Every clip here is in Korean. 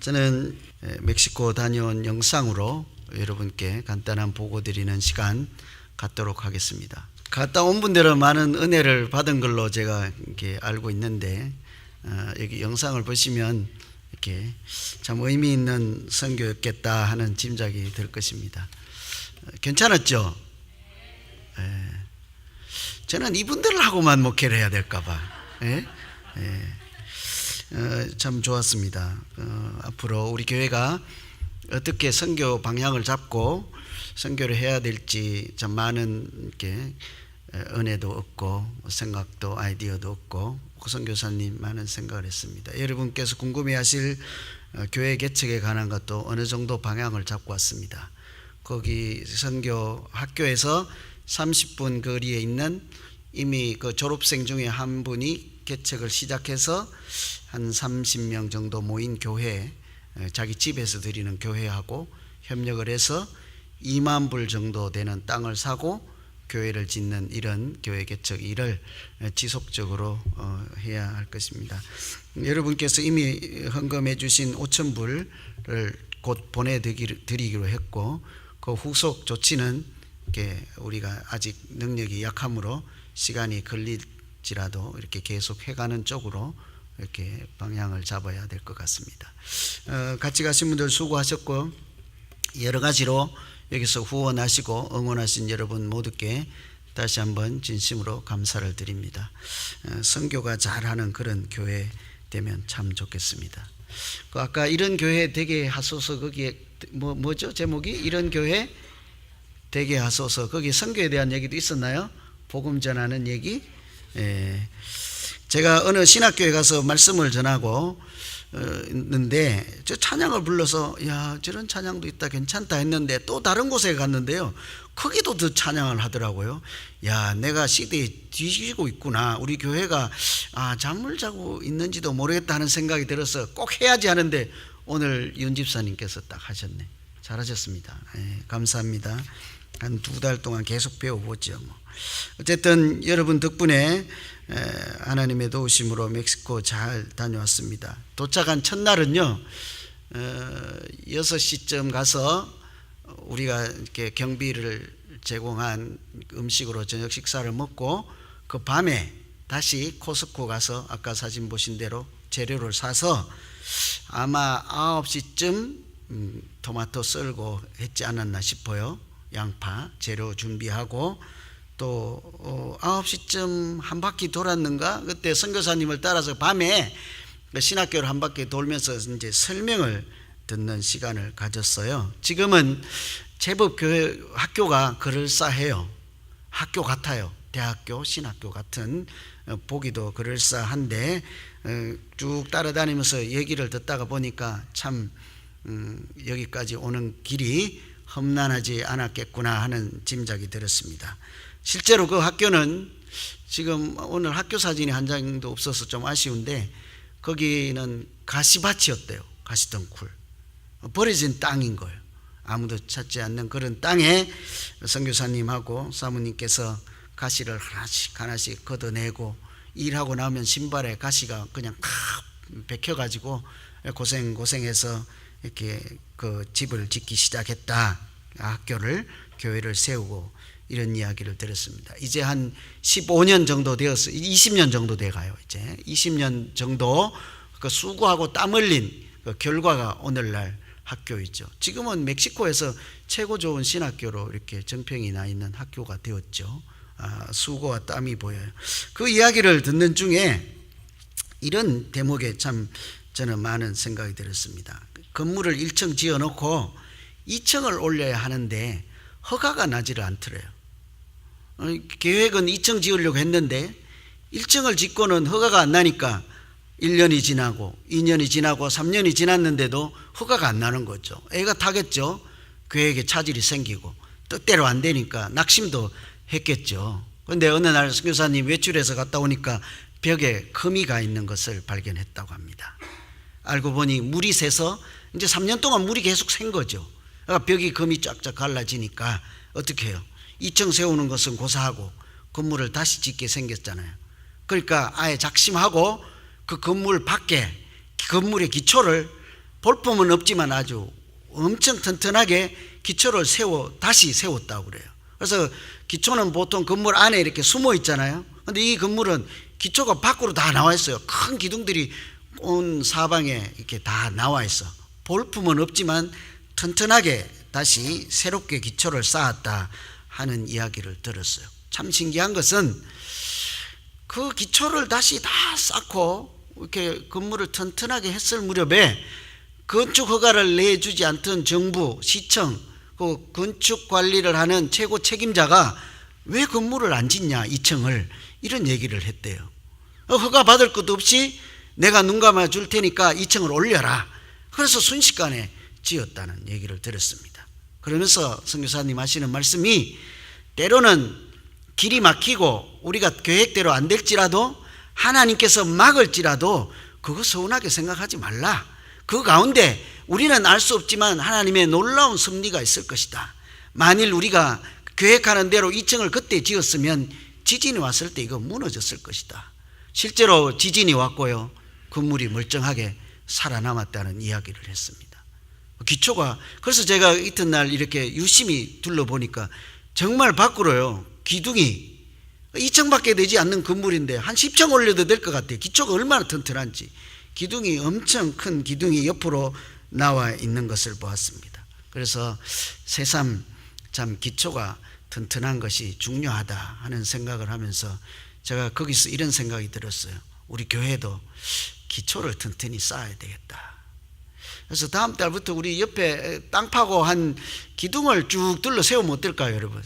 저는 에, 멕시코 다녀온 영상으로 여러분께 간단한 보고 드리는 시간 갖도록 하겠습니다. 갔다 온 분들은 많은 은혜를 받은 걸로 제가 이렇게 알고 있는데 어, 여기 영상을 보시면 이렇게 참 의미 있는 선교였겠다 하는 짐작이 들 것입니다. 어, 괜찮았죠? 예. 저는 이분들하고만 목회를 해야 될까봐. 예? 예. 어, 참 좋았습니다. 어, 앞으로 우리 교회가 어떻게 선교 방향을 잡고 선교를 해야 될지 참 많은 이렇게 에, 은혜도 얻고 생각도 아이디어도 얻고 선교사님 많은 생각을 했습니다. 여러분께서 궁금해하실 어, 교회 개척에 관한 것도 어느 정도 방향을 잡고 왔습니다. 거기 선교 학교에서 30분 거리에 있는 이미 그 졸업생 중에 한 분이 개척을 시작해서 한 30명 정도 모인 교회 에, 자기 집에서 드리는 교회하고 협력을 해서 2만 불 정도 되는 땅을 사고 교회를 짓는 이런 교회 개척 일을 에, 지속적으로 어, 해야 할 것입니다. 여러분께서 이미 헌금해 주신 5천 불을 곧 보내드리기로 했고 그 후속 조치는 이렇게 우리가 아직 능력이 약하므로 시간이 걸릴지라도 이렇게 계속 해가는 쪽으로 이렇게 방향을 잡아야 될 것 같습니다. 어, 같이 가신 분들 수고하셨고 여러 가지로 여기서 후원하시고 응원하신 여러분 모두께 다시 한번 진심으로 감사를 드립니다. 어, 선교가 잘하는 그런 교회 되면 참 좋겠습니다. 그 아까 이런 교회 되게 하소서 거기에 뭐 뭐죠 제목이 이런 교회 되게 하소서 거기 선교에 대한 얘기도 있었나요? 복음 전하는 얘기. 예. 제가 어느 신학교에 가서 말씀을 전하고 어, 있는데 저 찬양을 불러서 야 저런 찬양도 있다 괜찮다. 했는데 또 다른 곳에 갔는데요. 거기도 더 찬양을 하더라고요 야 내가 시대에 뒤지고 있구나. 우리 교회가 아 잠을 자고 있는지도 모르겠다 하는 생각이 들어서 꼭 해야지. 하는데 오늘 윤 집사님께서 딱 하셨네. 잘하셨습니다. 예, 감사합니다. 한 두 달 동안 계속 배워보죠 뭐. 어쨌든 여러분 덕분에 에, 하나님의 도우심으로 멕시코 잘 다녀왔습니다. 도착한 첫날은요, 어, 6시쯤 가서 우리가 이렇게 경비를 제공한 음식으로 저녁 식사를 먹고 그 밤에 다시 코스코 가서 아까 사진 보신 대로 재료를 사서 아마 9시쯤 음, 토마토 썰고 했지 않았나 싶어요. 양파 재료 준비하고 또 어, 9시쯤 한 바퀴 돌았는가 그때 선교사님을 따라서 밤에 그 신학교를 한 바퀴 돌면서 이제 설명을 듣는 시간을 가졌어요. 지금은 제법 교회 학교가 그럴싸해요. 학교 같아요. 대학교, 신학교 같은 어, 보기도 그럴싸한데 어, 쭉 따라다니면서 얘기를 듣다가 보니까 참 음, 여기까지 오는 길이 험난하지 않았겠구나 하는 짐작이 들었습니다. 실제로 그 학교는 지금 오늘 학교 사진이 한 장도 없어서 좀 아쉬운데 거기는 가시밭이었대요. 가시덩굴. 버려진 땅인 거예요. 아무도 찾지 않는 그런 땅에 선교사님하고 사모님께서 가시를 하나씩 하나씩 걷어내고 일하고 나면 신발에 가시가 그냥 칵 bek혀가지고 고생 고생해서 이렇게 그 집을 짓기 시작했다. 학교를 교회를 세우고 이런 이야기를 들었습니다. 이제 한 15년 정도 되었어. 20년 정도 돼 가요. 이제 20년 정도 그 수고하고 땀 흘린 그 결과가 오늘날 학교이죠. 지금은 멕시코에서 최고 좋은 신학교로 이렇게 정평이 나 있는 학교가 되었죠. 아, 수고와 땀이 보여요. 그 이야기를 듣는 중에 이런 대목에 참 저는 많은 생각이 들었습니다. 건물을 1층 지어 놓고 2층을 올려야 하는데 허가가 나지를 않더래요. 어, 계획은 2층 지으려고 했는데 1층을 짓고는 허가가 안 나니까 1년이 지나고 2년이 지나고 3년이 지났는데도 허가가 안 나는 거죠. 애가 타겠죠. 계획에 차질이 생기고 뜻대로 안 되니까 낙심도 했겠죠. 그런데 어느 날 선교사님 외출해서 갔다 오니까 벽에 금이가 있는 것을 발견했다고 합니다. 알고 보니 물이 새서 이제 3년 동안 물이 계속 샌 거죠. 그러니까 벽이 금이 쫙쫙 갈라지니까 어떻게 해요? 2층 세우는 것은 고사하고 건물을 다시 짓게 생겼잖아요. 그러니까 아예 작심하고 그 건물 밖에 건물의 기초를 볼품은 없지만 아주 엄청 튼튼하게 기초를 세워 다시 세웠다고 그래요. 그래서 기초는 보통 건물 안에 이렇게 숨어 있잖아요. 근데 이 건물은 기초가 밖으로 다 나와 있어요. 큰 기둥들이 온 사방에 이렇게 다 나와 있어. 볼품은 없지만 튼튼하게 다시 새롭게 기초를 쌓았다 하는 이야기를 들었어요. 참 신기한 것은 그 기초를 다시 다 쌓고 이렇게 건물을 튼튼하게 했을 무렵에 건축 허가를 내주지 않던 정부, 시청, 그 건축 관리를 하는 최고 책임자가 왜 건물을 안 짓냐, 2층을 이런 얘기를 했대요. 어, 허가 받을 것도 없이 내가 눈 감아 줄 테니까 2층을 올려라. 그래서 순식간에 지었다는 얘기를 들었습니다. 그러면서 성교사님 하시는 말씀이 때로는 길이 막히고 우리가 계획대로 안 될지라도 하나님께서 막을지라도 그거 서운하게 생각하지 말라. 그 가운데 우리는 알 수 없지만 하나님의 놀라운 섭리가 있을 것이다. 만일 우리가 계획하는 대로 2층을 그때 지었으면 지진이 왔을 때 이거 무너졌을 것이다. 실제로 지진이 왔고요. 건물이 멀쩡하게 살아남았다는 이야기를 했습니다. 기초가 그래서 제가 이튿날 이렇게 유심히 둘러보니까 정말 밖으로요. 기둥이 2층밖에 되지 않는 건물인데 한 10층 올려도 될 것 같아요. 기초가 얼마나 튼튼한지. 기둥이 엄청 큰 기둥이 옆으로 나와 있는 것을 보았습니다. 그래서 새삼 참 기초가 튼튼한 것이 중요하다 하는 생각을 하면서 제가 거기서 이런 생각이 들었어요. 우리 교회도 기초를 튼튼히 쌓아야 되겠다. 그래서 다음 달부터 우리 옆에 땅 파고 한 기둥을 쭉 둘러 세우면 어떨까요, 여러분?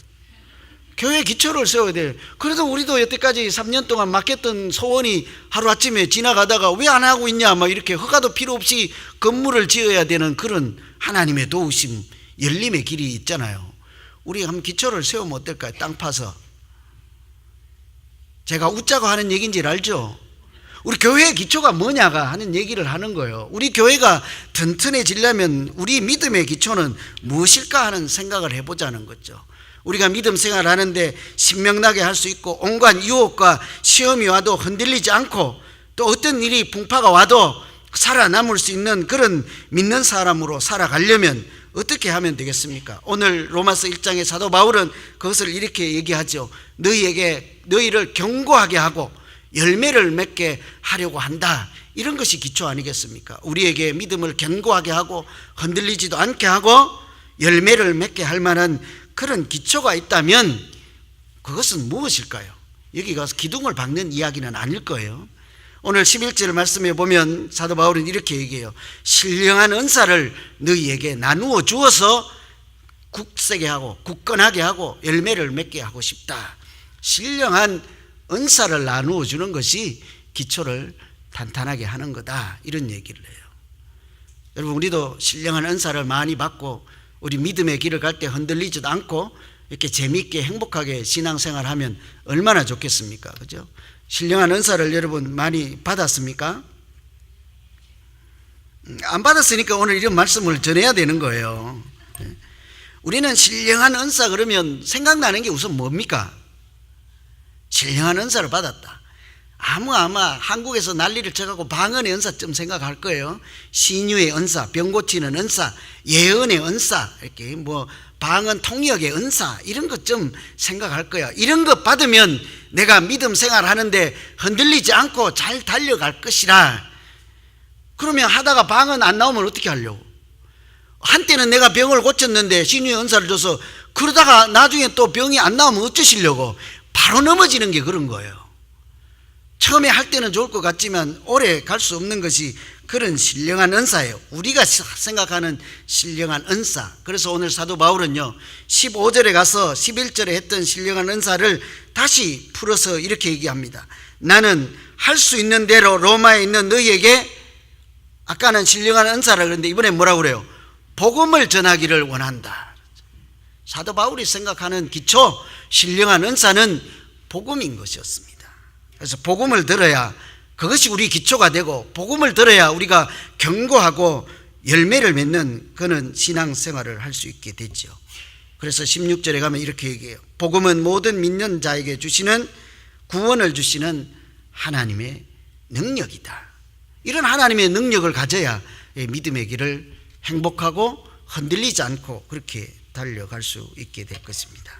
교회 기초를 세워야 돼요. 그래도 우리도 여태까지 3년 동안 맡겼던 소원이 하루아침에 지나가다가 왜 안 하고 있냐, 막 이렇게 허가도 필요 없이 건물을 지어야 되는 그런 하나님의 도우심, 열림의 길이 있잖아요. 우리 한번 기초를 세우면 어떨까요? 땅 파서. 제가 웃자고 하는 얘기인지 알죠? 우리 교회의 기초가 뭐냐가 하는 얘기를 하는 거예요. 우리 교회가 튼튼해지려면 우리 믿음의 기초는 무엇일까 하는 생각을 해보자는 거죠. 우리가 믿음 생활 하는데 신명나게 할 수 있고 온갖 유혹과 시험이 와도 흔들리지 않고 또 어떤 일이 풍파가 와도 살아남을 수 있는 그런 믿는 사람으로 살아가려면 어떻게 하면 되겠습니까? 오늘 로마서 1장의 사도 바울은 그것을 이렇게 얘기하죠. 너희에게 너희를 경고하게 하고 열매를 맺게 하려고 한다. 이런 것이 기초 아니겠습니까? 우리에게 믿음을 견고하게 하고 흔들리지도 않게 하고 열매를 맺게 할 만한 그런 기초가 있다면 그것은 무엇일까요? 여기 가서 기둥을 박는 이야기는 아닐 거예요. 오늘 11절 말씀에 보면 사도 바울은 이렇게 얘기해요. 신령한 은사를 너희에게 나누어 주어서 굳세게 하고 굳건하게 하고 열매를 맺게 하고 싶다. 신령한 은사를 나누어 주는 것이 기초를 탄탄하게 하는 거다. 이런 얘기를 해요. 여러분 우리도 신령한 은사를 많이 받고 우리 믿음의 길을 갈 때 흔들리지도 않고 이렇게 재미있게 행복하게 신앙생활 하면 얼마나 좋겠습니까? 그죠? 신령한 은사를 여러분 많이 받았습니까? 음, 안 받았으니까 오늘 이런 말씀을 전해야 되는 거예요. 예. 우리는 신령한 은사 그러면 생각나는 게 우선 뭡니까? 신령한 은사를 받았다. 아무 아마 한국에서 난리를 쳐갖고 방언의 은사 좀 생각할 거예요. 신유의 은사, 병 고치는 은사, 예언의 은사, 이렇게 뭐 방언 통역의 은사 이런 것 좀 생각할 거야. 이런 것 받으면 내가 믿음 생활하는데 흔들리지 않고 잘 달려갈 것이라. 그러면 하다가 방언 안 나오면 어떻게 하려고? 한때는 내가 병을 고쳤는데 신유의 은사를 줘서 그러다가 나중에 또 병이 안 나오면 어쩌시려고? 바로 넘어지는 게 그런 거예요. 처음에 할 때는 좋을 것 같지만 오래 갈 수 없는 것이 그런 신령한 은사예요. 우리가 생각하는 신령한 은사. 그래서 오늘 사도 바울은요, 15절에 가서 11절에 했던 신령한 은사를 다시 풀어서 이렇게 얘기합니다. 나는 할 수 있는 대로 로마에 있는 너희에게 아까는 신령한 은사라 그랬는데 이번에 뭐라고 그래요? 복음을 전하기를 원한다. 사도 바울이 생각하는 기초 신령한 은사는 복음인 것이었습니다. 그래서 복음을 들어야 그것이 우리 기초가 되고 복음을 들어야 우리가 경고하고 열매를 맺는 그는 신앙생활을 할 수 있게 되죠. 그래서 16절에 가면 이렇게 얘기해요. 복음은 모든 믿는 자에게 주시는 구원을 주시는 하나님의 능력이다. 이런 하나님의 능력을 가져야 이 믿음의 길을 행복하고 흔들리지 않고 그렇게 달려갈 수 있게 될 것입니다.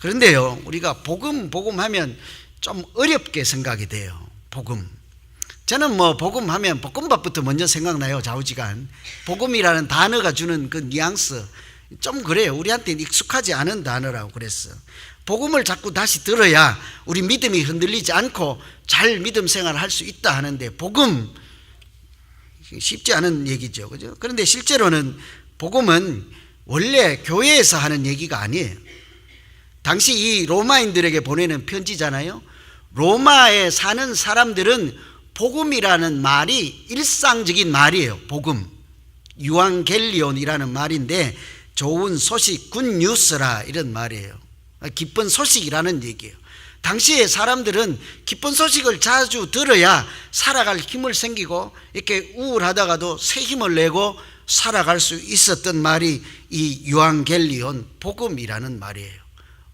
그런데요, 우리가 복음, 복음 하면 좀 어렵게 생각이 돼요. 복음. 저는 뭐 복음 하면 볶음밥부터 먼저 생각나요, 좌우지간. 복음이라는 단어가 주는 그 뉘앙스. 좀 그래요. 우리한테는 익숙하지 않은 단어라고 그랬어. 복음을 자꾸 다시 들어야 우리 믿음이 흔들리지 않고 잘 믿음 생활을 할 수 있다 하는데 복음 쉽지 않은 얘기죠. 그죠? 그런데 실제로는 복음은 원래 교회에서 하는 얘기가 아니에요. 당시 이 로마인들에게 보내는 편지잖아요. 로마에 사는 사람들은 복음이라는 말이 일상적인 말이에요. 복음. 유앙겔리온이라는 말인데 좋은 소식, 굿뉴스라 이런 말이에요. 기쁜 소식이라는 얘기예요. 당시에 사람들은 기쁜 소식을 자주 들어야 살아갈 힘을 생기고 이렇게 우울하다가도 새 힘을 내고 살아갈 수 있었던 말이 이 유앙겔리온 복음이라는 말이에요.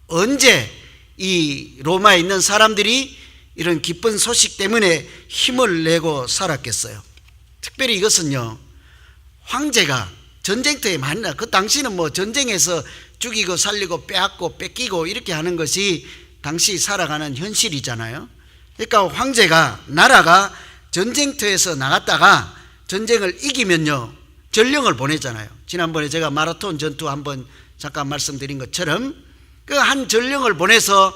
언제 이 로마에 있는 사람들이 이런 기쁜 소식 때문에 힘을 내고 살았겠어요. 특별히 이것은요, 황제가 전쟁터에 많이 나, 그 당시는 뭐 전쟁에서 죽이고 살리고 빼앗고 뺏기고 이렇게 하는 것이 당시 살아가는 현실이잖아요. 그러니까 황제가, 나라가 전쟁터에서 나갔다가 전쟁을 이기면요, 전령을 보내잖아요. 지난번에 제가 마라톤 전투 한번 잠깐 말씀드린 것처럼 그 한 전령을 보내서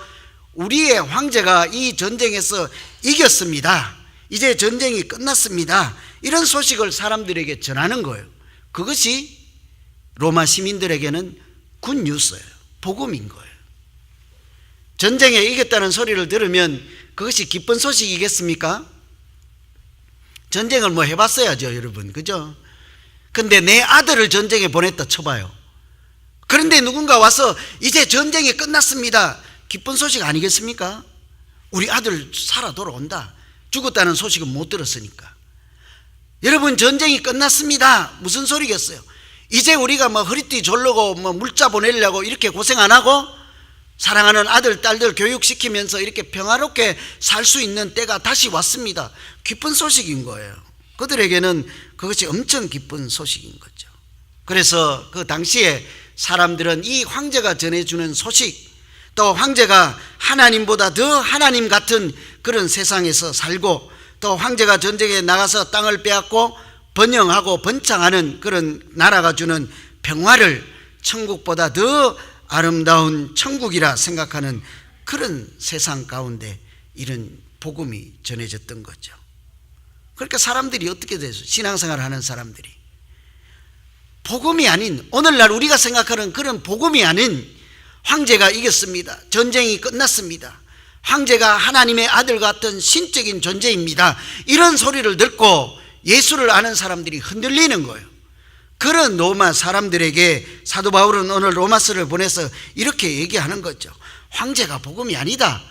우리의 황제가 이 전쟁에서 이겼습니다. 이제 전쟁이 끝났습니다. 이런 소식을 사람들에게 전하는 거예요. 그것이 로마 시민들에게는 굿뉴스예요. 복음인 거예요. 전쟁에 이겼다는 소리를 들으면 그것이 기쁜 소식이겠습니까? 전쟁을 뭐 해봤어야죠, 여러분. 그죠? 근데 내 아들을 전쟁에 보냈다 쳐봐요. 그런데 누군가 와서 이제 전쟁이 끝났습니다. 기쁜 소식 아니겠습니까? 우리 아들 살아 돌아온다. 죽었다는 소식은 못 들었으니까. 여러분 전쟁이 끝났습니다. 무슨 소리겠어요? 이제 우리가 뭐 허리띠 졸르고 뭐 물자 보내려고 이렇게 고생 안 하고 사랑하는 아들 딸들 교육시키면서 이렇게 평화롭게 살 수 있는 때가 다시 왔습니다. 기쁜 소식인 거예요. 그들에게는 그것이 엄청 기쁜 소식인 거죠. 그래서 그 당시에 사람들은 이 황제가 전해주는 소식 또 황제가 하나님보다 더 하나님 같은 그런 세상에서 살고 또 황제가 전쟁에 나가서 땅을 빼앗고 번영하고 번창하는 그런 나라가 주는 평화를 천국보다 더 아름다운 천국이라 생각하는 그런 세상 가운데 이런 복음이 전해졌던 거죠. 그러니까 사람들이 어떻게 돼서 신앙생활 하는 사람들이 복음이 아닌 오늘날 우리가 생각하는 그런 복음이 아닌 황제가 이겼습니다. 전쟁이 끝났습니다. 황제가 하나님의 아들 같은 신적인 존재입니다. 이런 소리를 듣고 예수를 아는 사람들이 흔들리는 거예요. 그런 로마 사람들에게 사도 바울은 오늘 로마서를 보내서 이렇게 얘기하는 거죠. 황제가 복음이 아니다.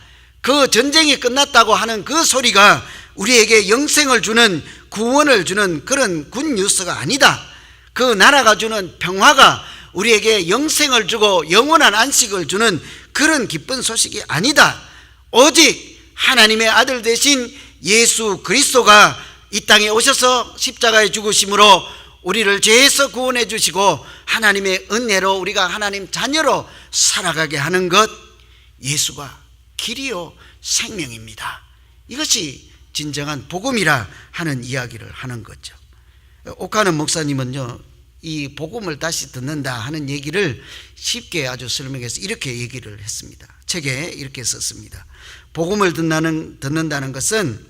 그 전쟁이 끝났다고 하는 그 소리가 우리에게 영생을 주는 구원을 주는 그런 굿뉴스가 아니다. 그 나라가 주는 평화가 우리에게 영생을 주고 영원한 안식을 주는 그런 기쁜 소식이 아니다. 오직 하나님의 아들 대신 예수 그리스도가 이 땅에 오셔서 십자가에 죽으심으로 우리를 죄에서 구원해 주시고 하나님의 은혜로 우리가 하나님 자녀로 살아가게 하는 것 예수가 길이요 생명입니다. 이것이 진정한 복음이라 하는 이야기를 하는 거죠. 옥하는 목사님은요, 이 복음을 다시 듣는다 하는 얘기를 쉽게 아주 설명해서 이렇게 얘기를 했습니다. 책에 이렇게 썼습니다. 복음을 듣는, 듣는다는 것은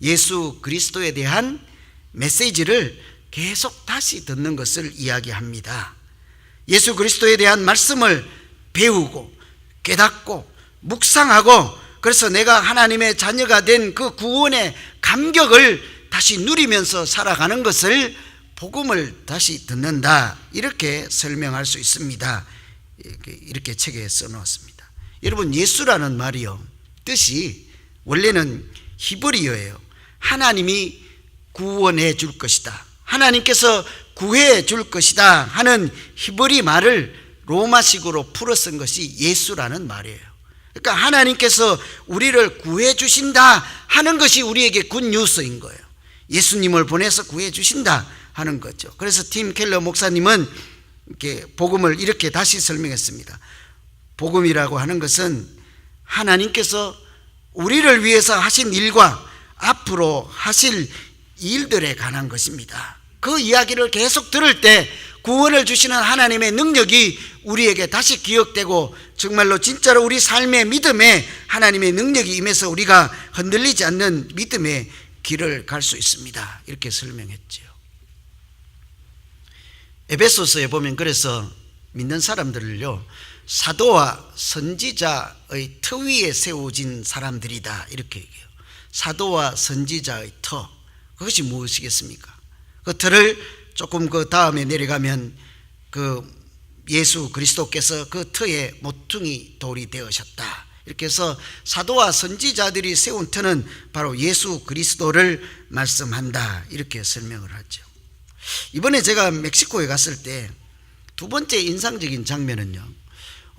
예수 그리스도에 대한 메시지를 계속 다시 듣는 것을 이야기합니다. 예수 그리스도에 대한 말씀을 배우고 깨닫고 묵상하고 그래서 내가 하나님의 자녀가 된 그 구원의 감격을 다시 누리면서 살아가는 것을 복음을 다시 듣는다 이렇게 설명할 수 있습니다. 이렇게, 책에 써 놓았습니다. 여러분 예수라는 말이요 뜻이 원래는 히브리어예요. 하나님이 구원해 줄 것이다. 하나님께서 구해 줄 것이다 하는 히브리 말을 로마식으로 풀어 쓴 것이 예수라는 말이에요. 그러니까 하나님께서 우리를 구해 주신다 하는 것이 우리에게 굿뉴스인 거예요. 예수님을 보내서 구해 주신다 하는 거죠. 그래서 팀 켈러 목사님은 이렇게 복음을 이렇게 다시 설명했습니다. 복음이라고 하는 것은 하나님께서 우리를 위해서 하신 일과 앞으로 하실 일들에 관한 것입니다. 그 이야기를 계속 들을 때 구원을 주시는 하나님의 능력이 우리에게 다시 기억되고 정말로 진짜로 우리 삶의 믿음에 하나님의 능력이 임해서 우리가 흔들리지 않는 믿음의 길을 갈 수 있습니다. 이렇게 설명했지요. 에베소서에 보면 그래서 믿는 사람들을요 사도와 선지자의 터 위에 세워진 사람들이다 이렇게 얘기해요. 사도와 선지자의 터 그것이 무엇이겠습니까? 그 터를 조금 그 다음에 내려가면 그 예수 그리스도께서 그 터에 모퉁이 돌이 되으셨다. 이렇게 해서 사도와 선지자들이 세운 터는 바로 예수 그리스도를 말씀한다. 이렇게 설명을 하죠. 이번에 제가 멕시코에 갔을 때 두 번째 인상적인 장면은요.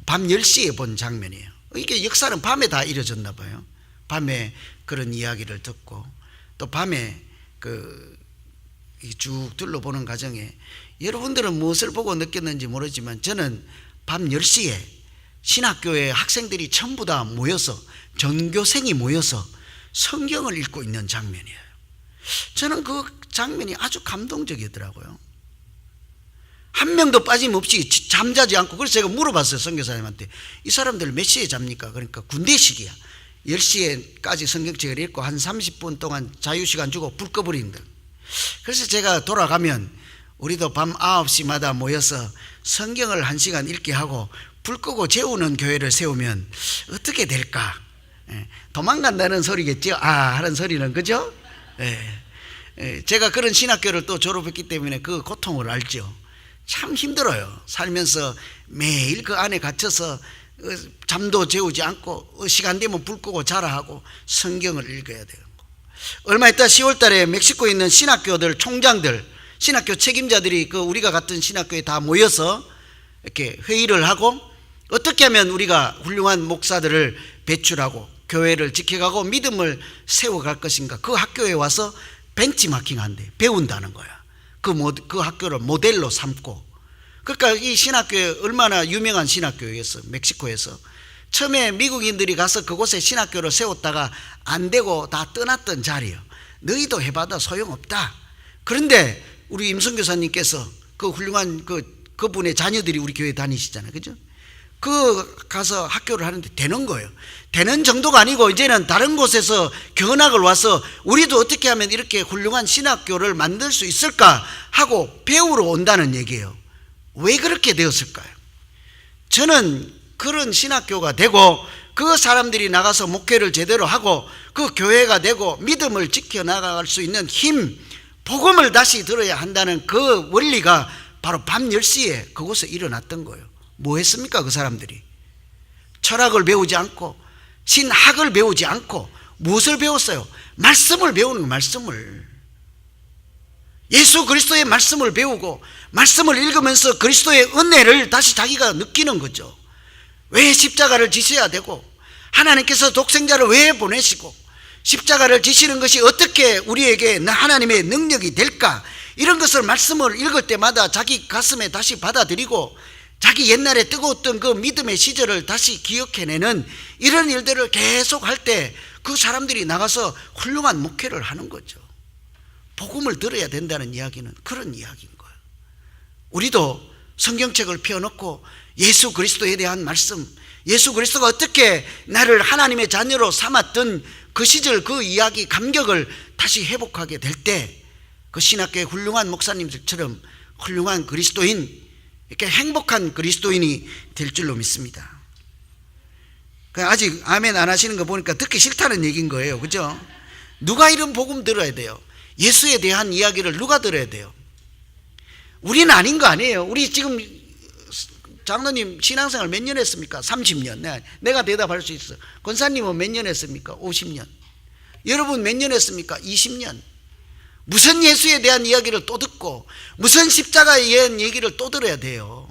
밤 10시에 본 장면이에요. 이게 역사는 밤에 다 이루어졌나 봐요. 밤에 그런 이야기를 듣고 또 밤에 그 쭉 둘러보는 과정에 여러분들은 무엇을 보고 느꼈는지 모르지만 저는 밤 10시에 신학교에 학생들이 전부 다 모여서 전교생이 모여서 성경을 읽고 있는 장면이에요. 저는 그 장면이 아주 감동적이더라고요. 한 명도 빠짐없이 잠자지 않고 그래서 제가 물어봤어요 선교사님한테 이 사람들 몇 시에 잡니까 그러니까 군대식이야 10시에까지 성경책을 읽고 한 30분 동안 자유시간 주고 불 꺼버린다 그래서 제가 돌아가면 우리도 밤 9시마다 모여서 성경을 한 시간 읽게 하고 불 끄고 재우는 교회를 세우면 어떻게 될까 예, 도망간다는 소리겠죠 아 하는 소리는 그죠 예, 예, 제가 그런 신학교를 또 졸업했기 때문에 그 고통을 알죠 참 힘들어요. 살면서 매일 그 안에 갇혀서 어, 잠도 재우지 않고 어, 시간 되면 불 끄고 자라 하고 성경을 읽어야 돼요. 얼마 있다 10월 달에 멕시코에 있는 신학교들 총장들, 신학교 책임자들이 그 우리가 갔던 신학교에 다 모여서 이렇게 회의를 하고 어떻게 하면 우리가 훌륭한 목사들을 배출하고 교회를 지켜가고 믿음을 세워갈 것인가 그 학교에 와서 벤치마킹 한대 배운다는 거야. 그, 모, 그 학교를 모델로 삼고 그러니까 이 신학교에 얼마나 유명한 신학교였어 멕시코에서 처음에 미국인들이 가서 그곳에 신학교를 세웠다가 안 되고 다 떠났던 자리요 너희도 해봐도 소용없다 그런데 우리 임성 교사님께서 그 훌륭한 그 그분의 자녀들이 우리 교회 다니시잖아요 그죠 그 가서 학교를 하는데 되는 거예요. 되는 정도가 아니고 이제는 다른 곳에서 견학을 와서 우리도 어떻게 하면 이렇게 훌륭한 신학교를 만들 수 있을까 하고 배우러 온다는 얘기예요. 왜 그렇게 되었을까요? 저는 그런 신학교가 되고 그 사람들이 나가서 목회를 제대로 하고 그 교회가 되고 믿음을 지켜나갈 수 있는 힘, 복음을 다시 들어야 한다는 그 원리가 바로 밤 10시에 그곳에 일어났던 거예요. 뭐 했습니까? 그 사람들이. 철학을 배우지 않고, 신학을 배우지 않고, 무엇을 배웠어요? 말씀을 배우는 거, 말씀을. 예수 그리스도의 말씀을 배우고, 말씀을 읽으면서 그리스도의 은혜를 다시 자기가 느끼는 거죠. 왜 십자가를 지셔야 되고, 하나님께서 독생자를 왜 보내시고, 십자가를 지시는 것이 어떻게 우리에게 하나님의 능력이 될까? 이런 것을 말씀을 읽을 때마다 자기 가슴에 다시 받아들이고 자기 옛날에 뜨거웠던 그 믿음의 시절을 다시 기억해내는 이런 일들을 계속 할 때 그 사람들이 나가서 훌륭한 목회를 하는 거죠. 복음을 들어야 된다는 이야기는 그런 이야기인 거예요. 우리도 성경책을 펴놓고 예수 그리스도에 대한 말씀, 예수 그리스도가 어떻게 나를 하나님의 자녀로 삼았던 그 시절 그 이야기 감격을 다시 회복하게 될 때 그 신학교의 훌륭한 목사님들처럼 훌륭한 그리스도인 이렇게 행복한 그리스도인이 될 줄로 믿습니다. 그 아직 아멘 안 하시는 거 보니까 듣기 싫다는 얘기인 거예요. 그죠? 누가 이런 복음 들어야 돼요? 예수에 대한 이야기를 누가 들어야 돼요? 우리는 아닌 거 아니에요. 우리 지금 장로님 신앙생활 몇 년 했습니까? 30년. 내가 대답할 수 있어. 권사님은 몇 년 했습니까? 50년. 여러분 몇 년 했습니까? 20년. 무슨 예수에 대한 이야기를 또 듣고 무슨 십자가에 대한 얘기를 또 들어야 돼요.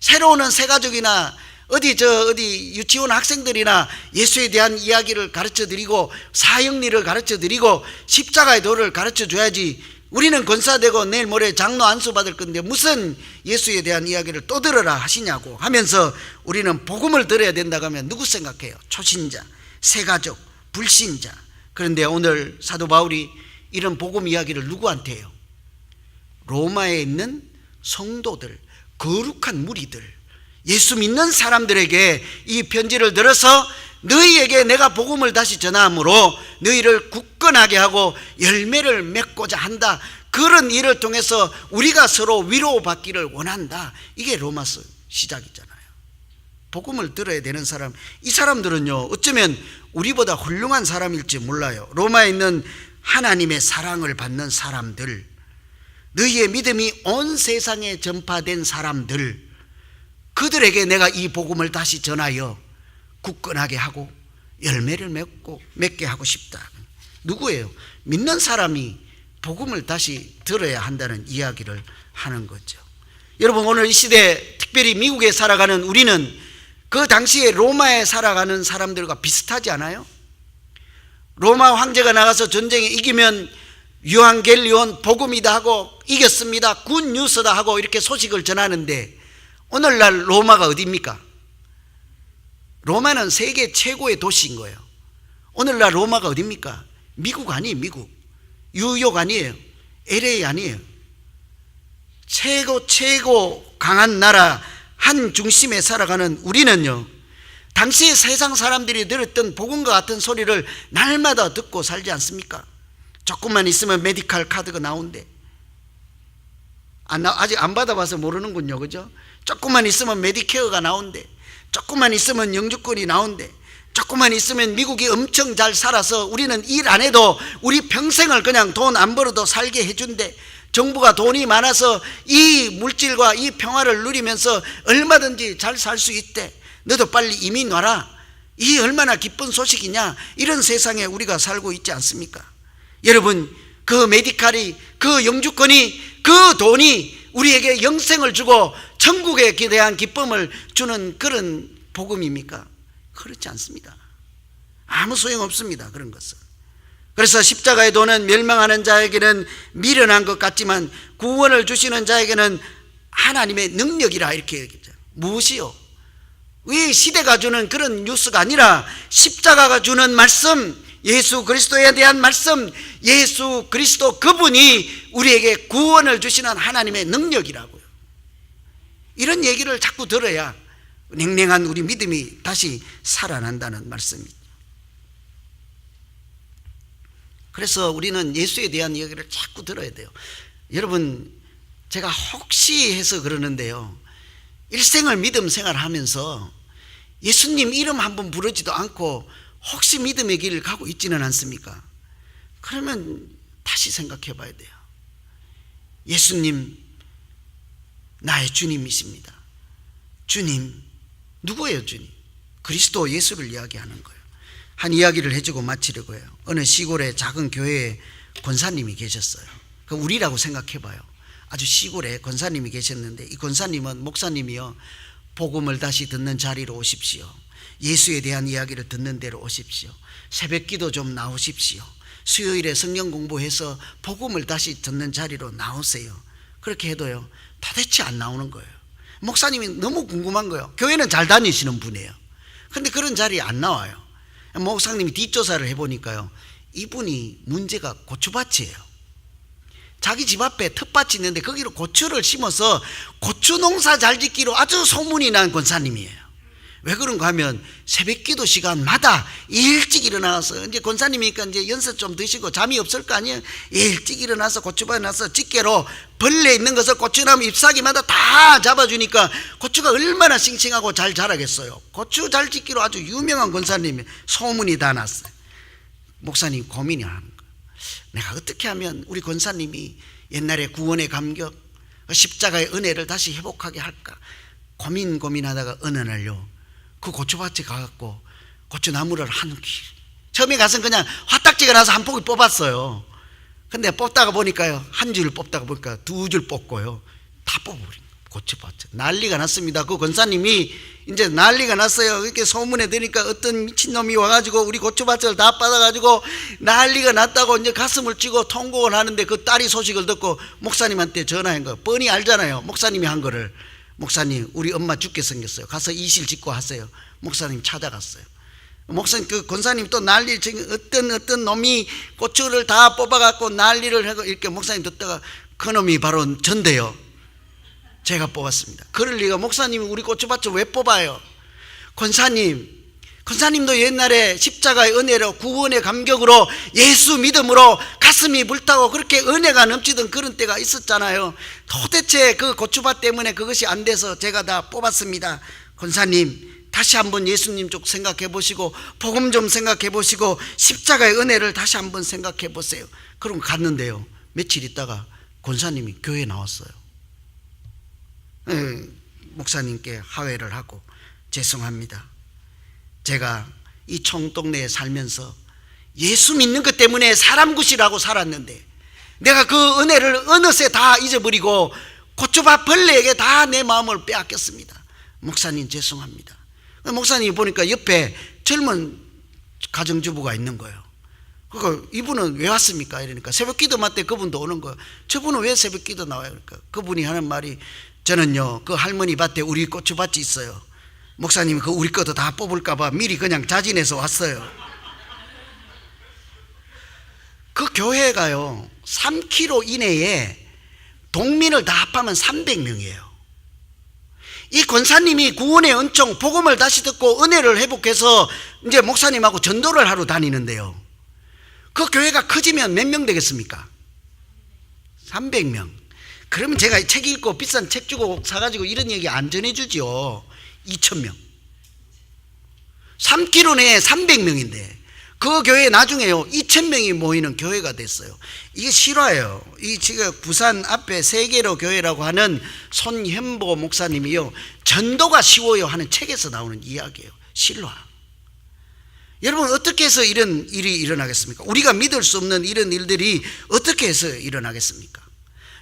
새로 오는 새가족이나 어디 저 어디 유치원 학생들이나 예수에 대한 이야기를 가르쳐 드리고 사형리를 가르쳐 드리고 십자가의 도를 가르쳐 줘야지 우리는 권사되고 내일 모레 장로 안수 받을 건데 무슨 예수에 대한 이야기를 또 들어라 하시냐고 하면서 우리는 복음을 들어야 된다고 하면 누구 생각해요? 초신자, 새가족, 불신자. 그런데 오늘 사도 바울이 이런 복음 이야기를 누구한테 해요? 로마에 있는 성도들, 거룩한 무리들, 예수 믿는 사람들에게 이 편지를 들어서 너희에게 내가 복음을 다시 전함으로 너희를 굳건하게 하고 열매를 맺고자 한다. 그런 일을 통해서 우리가 서로 위로받기를 원한다. 이게 로마서 시작이잖아요. 복음을 들어야 되는 사람, 이 사람들은요, 어쩌면 우리보다 훌륭한 사람일지 몰라요. 로마에 있는 하나님의 사랑을 받는 사람들, 너희의 믿음이 온 세상에 전파된 사람들, 그들에게 내가 이 복음을 다시 전하여 굳건하게 하고 열매를 맺고 맺게 하고 싶다. 누구예요? 믿는 사람이 복음을 다시 들어야 한다는 이야기를 하는 거죠. 여러분 오늘 이 시대 특별히 미국에 살아가는 우리는 그 당시에 로마에 살아가는 사람들과 비슷하지 않아요? 로마 황제가 나가서 전쟁에 이기면 유한겔리온 복음이다 하고 이겼습니다. 굿 뉴스다 하고 이렇게 소식을 전하는데 오늘날 로마가 어디입니까? 로마는 세계 최고의 도시인 거예요. 오늘날 로마가 어디입니까? 미국 아니에요, 미국. 뉴욕 아니에요. LA 아니에요. 최고 최고 강한 나라 한 중심에 살아가는 우리는요. 당시 세상 사람들이 들었던 복음과 같은 소리를 날마다 듣고 살지 않습니까? 조금만 있으면 메디칼 카드가 나온대. 안 나- 아직 안 받아봐서 모르는군요, 그죠? 조금만 있으면 메디케어가 나온대. 조금만 있으면 영주권이 나온대. 조금만 있으면 미국이 엄청 잘 살아서 우리는 일 안 해도 우리 평생을 그냥 돈 안 벌어도 살게 해준대. 정부가 돈이 많아서 이 물질과 이 평화를 누리면서 얼마든지 잘 살 수 있대. 너도 빨리 이민 와라. 이 얼마나 기쁜 소식이냐. 이런 세상에 우리가 살고 있지 않습니까? 여러분, 그 메디칼이, 그 영주권이, 그 돈이 우리에게 영생을 주고 천국에 대한 기쁨을 주는 그런 복음입니까? 그렇지 않습니다. 아무 소용 없습니다. 그런 것은. 그래서 십자가의 돈은 멸망하는 자에게는 미련한 것 같지만 구원을 주시는 자에게는 하나님의 능력이라 이렇게 얘기죠. 무엇이요? 왜 시대가 주는 그런 뉴스가 아니라 십자가가 주는 말씀, 예수 그리스도에 대한 말씀, 예수 그리스도 그분이 우리에게 구원을 주시는 하나님의 능력이라고요. 이런 얘기를 자꾸 들어야 냉랭한 우리 믿음이 다시 살아난다는 말씀이죠. 그래서 우리는 예수에 대한 이야기를 자꾸 들어야 돼요. 여러분, 제가 혹시 해서 그러는데요. 일생을 믿음 생활하면서 예수님 이름 한번 부르지도 않고 혹시 믿음의 길을 가고 있지는 않습니까? 그러면 다시 생각해 봐야 돼요. 예수님, 나의 주님이십니다. 주님, 누구예요, 주님? 그리스도 예수를 이야기하는 거예요. 한 이야기를 해주고 마치려고 해요. 어느 시골에 작은 교회에 권사님이 계셨어요. 그 우리라고 생각해 봐요. 아주 시골에 권사님이 계셨는데 이 권사님은 목사님이요. 복음을 다시 듣는 자리로 오십시오. 예수에 대한 이야기를 듣는 대로 오십시오. 새벽 기도 좀 나오십시오. 수요일에 성경 공부해서 복음을 다시 듣는 자리로 나오세요. 그렇게 해도요. 도대체 안 나오는 거예요. 목사님이 너무 궁금한 거예요. 교회는 잘 다니시는 분이에요. 근데 그런 자리에 안 나와요. 목사님이 뒷조사를 해보니까요. 이분이 문제가 고추밭이에요. 자기 집 앞에 텃밭이 있는데 거기로 고추를 심어서 고추 농사 잘 짓기로 아주 소문이 난 권사님이에요. 왜 그런가 하면 새벽 기도 시간마다 일찍 일어나서 이제 권사님이니까 이제 연세 좀 드시고 잠이 없을 거 아니에요. 일찍 일어나서 고추밭에 나서 집게로 벌레 있는 것을 고추나무 잎사귀마다 다 잡아주니까 고추가 얼마나 싱싱하고 잘 자라겠어요. 고추 잘 짓기로 아주 유명한 권사님이 소문이 다 났어요. 목사님 고민이 하는 거예요. 내가 어떻게 하면 우리 권사님이 옛날에 구원의 감격, 십자가의 은혜를 다시 회복하게 할까? 고민 고민하다가 어느 날요. 그 고추밭에 가갖고 고추나무를 한 길. 처음에 가서 그냥 화딱지가 나서 한 포기 뽑았어요. 근데 뽑다가 보니까요. 한 줄 뽑다가 보니까 두 줄 뽑고요. 다 뽑아버린. 고쳐봤죠. 난리가 났습니다. 그 권사님이 이제 난리가 났어요. 이렇게 소문에 드니까 어떤 미친놈이 와가지고 우리 고추밭을 다 받아가지고 난리가 났다고 이제 가슴을 찌고 통곡을 하는데 그 딸이 소식을 듣고 목사님한테 전화한 거 뻔히 알잖아요. 목사님이 한 거를. 목사님, 우리 엄마 죽게 생겼어요. 가서 이실 짓고 하세요. 목사님 찾아갔어요. 목사님 그 권사님 또 난리 지금 어떤 어떤 놈이 고추를 다 뽑아갖고 난리를 하고 이렇게 목사님 듣다가 그 놈이 바로 전데요. 제가 뽑았습니다. 그럴 리가 목사님이 우리 고추밭을 왜 뽑아요? 권사님, 권사님도 옛날에 십자가의 은혜로 구원의 감격으로 예수 믿음으로 가슴이 불타고 그렇게 은혜가 넘치던 그런 때가 있었잖아요. 도대체 그 고추밭 때문에 그것이 안 돼서 제가 다 뽑았습니다. 권사님, 다시 한번 예수님 쪽 생각해 보시고 복음 좀 생각해 보시고 십자가의 은혜를 다시 한번 생각해 보세요. 그럼 갔는데요. 며칠 있다가 권사님이 교회에 나왔어요. 예, 목사님께 하회를 하고 죄송합니다. 제가 이 총동네에 살면서 예수 믿는 것 때문에 사람 굿이라고 살았는데 내가 그 은혜를 어느새 다 잊어버리고 고추밭 벌레에게 다 내 마음을 빼앗겼습니다. 목사님 죄송합니다. 목사님 보니까 옆에 젊은 가정주부가 있는 거예요. 그러니까 이분은 왜 왔습니까? 이러니까 새벽 기도 맞때 그분도 오는 거예요. 저분은 왜 새벽 기도 나와요? 그러니까 그분이 하는 말이 저는요 그 할머니 밭에 우리 고추밭이 있어요. 목사님 그 우리 것도 다 뽑을까봐 미리 그냥 자진해서 왔어요. 그 교회가요 3km 이내에 동민을 다 합하면 300명이에요. 이 권사님이 구원의 은총 복음을 다시 듣고 은혜를 회복해서 이제 목사님하고 전도를 하러 다니는데요. 그 교회가 커지면 몇 명 되겠습니까? 300명. 그러면 제가 책 읽고 비싼 책 주고 사가지고 이런 얘기 안 전해주지요. 2천명 3km 내에 300명인데 그 교회 나중에요 2천명이 모이는 교회가 됐어요 이게 실화예요 이 지금 부산 앞에 세계로 교회라고 하는 손현보 목사님이요 전도가 쉬워요 하는 책에서 나오는 이야기예요 실화 여러분 어떻게 해서 이런 일이 일어나겠습니까? 우리가 믿을 수 없는 이런 일들이 어떻게 해서 일어나겠습니까?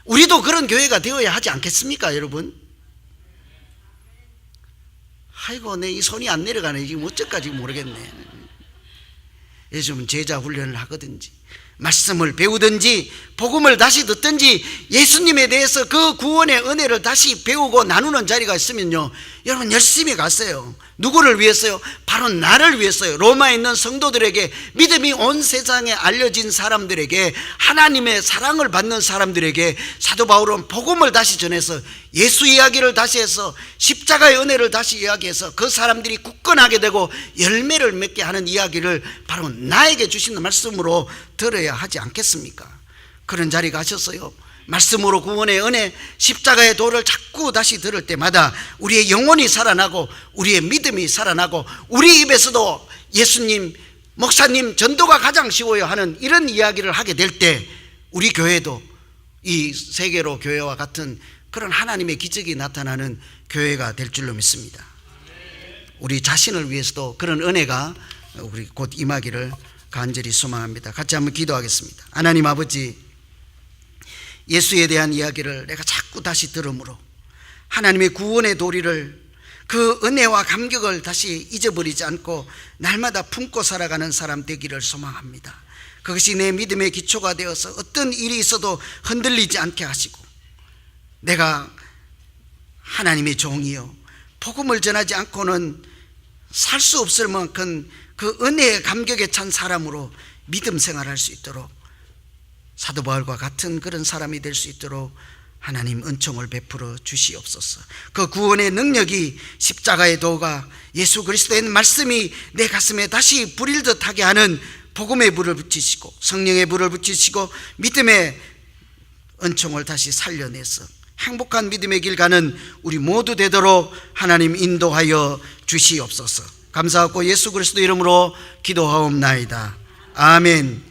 우리도 그런 교회가 되어야 하지 않겠습니까, 여러분? 아이고, 내 이 손이 안 내려가네. 지금 어쩌까지 모르겠네. 요즘 제자 훈련을 하거든지, 말씀을 배우든지, 복음을 다시 듣든지, 예수님에 대해서 그 구원의 은혜를 다시 배우고 나누는 자리가 있으면요, 여러분 열심히 갔어요. 누구를 위해서요? 바로 나를 위해서요. 로마에 있는 성도들에게 믿음이 온 세상에 알려진 사람들에게 하나님의 사랑을 받는 사람들에게 사도 바울은 복음을 다시 전해서 예수 이야기를 다시 해서 십자가의 은혜를 다시 이야기해서 그 사람들이 굳건하게 되고 열매를 맺게 하는 이야기를 바로 나에게 주시는 말씀으로 들어야 하지 않겠습니까? 그런 자리 가셨어요. 말씀으로 구원의 은혜, 십자가의 도를 자꾸 다시 들을 때마다 우리의 영혼이 살아나고 우리의 믿음이 살아나고 우리 입에서도 예수님, 목사님 전도가 가장 쉬워요 하는 이런 이야기를 하게 될 때 우리 교회도 이 세계로 교회와 같은 그런 하나님의 기적이 나타나는 교회가 될 줄로 믿습니다. 우리 자신을 위해서도 그런 은혜가 우리 곧 임하기를 간절히 소망합니다. 같이 한번 기도하겠습니다. 하나님 아버지 예수에 대한 이야기를 내가 자꾸 다시 들으므로 하나님의 구원의 도리를 그 은혜와 감격을 다시 잊어버리지 않고 날마다 품고 살아가는 사람 되기를 소망합니다. 그것이 내 믿음의 기초가 되어서 어떤 일이 있어도 흔들리지 않게 하시고 내가 하나님의 종이요 복음을 전하지 않고는 살 수 없을 만큼 그 은혜의 감격에 찬 사람으로 믿음 생활할 수 있도록 사도 바울과 같은 그런 사람이 될 수 있도록 하나님 은총을 베풀어 주시옵소서. 그 구원의 능력이 십자가의 도가 예수 그리스도의 말씀이 내 가슴에 다시 불일 듯하게 하는 복음의 불을 붙이시고 성령의 불을 붙이시고 믿음의 은총을 다시 살려내서 행복한 믿음의 길 가는 우리 모두 되도록 하나님 인도하여 주시옵소서. 감사하고 예수 그리스도 이름으로 기도하옵나이다. 아멘.